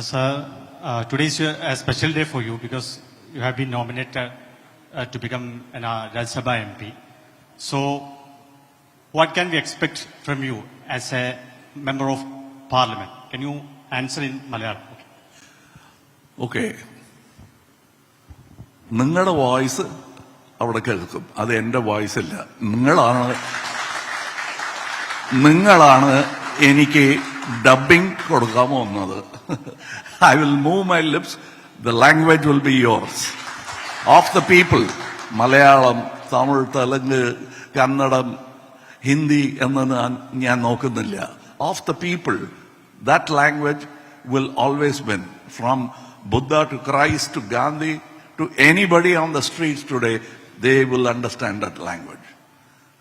Sir, uh, today is a special day for you because you have been nominated uh, to become an uh, Raj Sabha MP. So, what can we expect from you as a member of parliament? Can you answer in Malayalam? Okay. Okay നിങ്ങളുടെ voice അവിടെ കേൾക്കും അത് എന്റെ voice അല്ല നിങ്ങളാണ് നിങ്ങളാണ് എനിക്ക് dubbing കൊടുക്കാൻ പോകുന്നത് I will move my lips the language will be yours of the people Malayalam Tamil Telugu Kannada Hindi എന്ന് ഞാൻ ഞാൻ നോക്കുന്നില്ല of the people that language will always been from Buddha to Christ to Gandhi to anybody on the streets today they will understand that language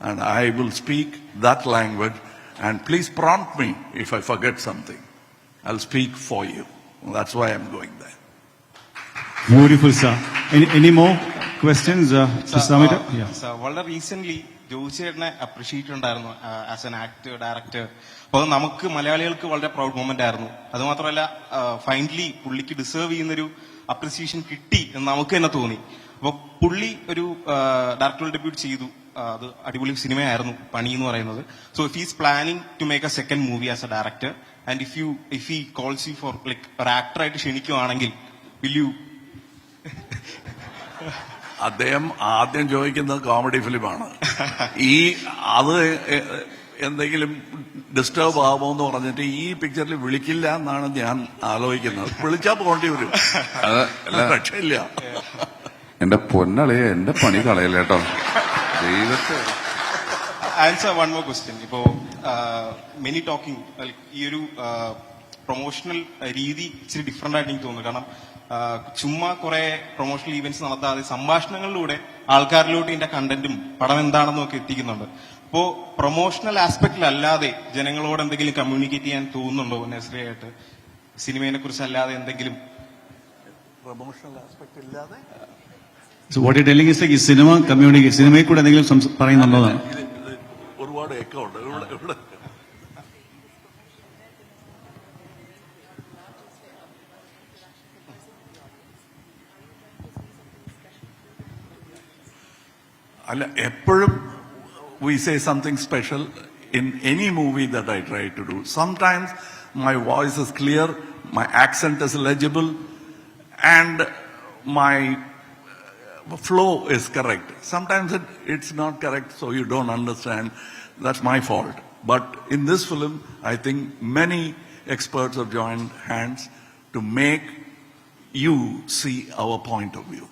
and I will speak that language. And please prompt me if I forget something. I'll speak for you. That's why I'm going there. Beautiful, sir. Any, any more questions, uh, Mr. Samita? uh, Yeah. sir, വളരെ recent ജോയിച്ചേട്ടനെ appreciate ഉണ്ടായിരുന്നു as an actor director അപ്പോൾ നമുക്ക് മലയാളികൾക്ക് വളരെ proud moment ആയിരുന്നു അതുമാത്രമല്ല finally പുള്ളിക്ക് ഡിസേർവ് ചെയ്യുന്നൊരു അപ്രിസിയേഷൻ കിട്ടി എന്ന് നമുക്ക് തന്നെ തോന്നി. അപ്പൊ പുള്ളി ഒരു ഡയറക്ടർ ഡെബ്യൂട്ട് ചെയ്തു. അത് അടിപൊളി സിനിമയായിരുന്നു പണി എന്ന് പറയുന്നത്. So if is planning to make a second movie as a director and if you if he calls you for like ഒരു ആക്ടറായിട്ട് ക്ഷണിക്കുവാണെങ്കിൽ വിൽ യു അദ്ദേഹം ആദ്യം ചോദിക്കുന്നത് കോമഡി ഫിലിമാണ് ഈ അത് എന്തെങ്കിലും ഡിസ്റ്റർബ് ആവുമോ എന്ന് പറഞ്ഞിട്ട് ഈ പിക്ചറിൽ വിളിക്കില്ല എന്നാണ് ഞാൻ ആലോചിക്കുന്നത്. വിളിച്ചാ പോകേണ്ടി വരും. അത് അല്ല. രക്ഷയില്ല. എന്റെ പൊന്നളിയെ എന്റെ പണി കളയല്ല കേട്ടോ ദൈവത്തെ. ആൻസർ വൺ മോർ ക്വസ്റ്റ്യൻ ഇപ്പോ മെനി ടോക്കിംഗ് ഈ ഒരു പ്രൊമോഷണൽ രീതി ഇച്ചിരി ഡിഫറെന്റ് ആയിട്ട് എനിക്ക് തോന്നുന്നു. കാരണം ചുമ്മാ കുറെ പ്രൊമോഷണൽ ഈവന്റ്സ് നടത്താതെ സംഭാഷണങ്ങളിലൂടെ ആൾക്കാരിലോട്ട് ഇതിന്റെ കണ്ടന്റും പടം എന്താണെന്നും ഒക്കെ എത്തിക്കുന്നുണ്ട്. അപ്പോ പ്രൊമോഷണൽ ആസ്പെക്റ്റിലല്ലാതെ ജനങ്ങളോട് എന്തെങ്കിലും കമ്മ്യൂണിക്കേറ്റ് ചെയ്യാൻ തോന്നുന്നുണ്ടോ നെസറിയായിട്ട് സിനിമയെ കുറിച്ച് അല്ലാതെ എന്തെങ്കിലും? പ്രൊമോഷണൽ ആസ്പെക്ട് ഇല്ലാതെ? Telling is like ഈ സിനിമ കമ്മ്യൂണിക്കേറ്റ് സിനിമയിൽ കൂടെ എന്തെങ്കിലും ഇത് ഒരുപാട് എക്കോ ഉണ്ട്. ഇവിടെ. അല്ല എപ്പോഴും we say something special in any movie that I try to do. Sometimes my voice is clear, my accent is legible, and my uh, flow is correct. Sometimes it, it's not correct, so you don't understand. That's my fault. But in this film, I think many experts have joined hands to make you see our point of view.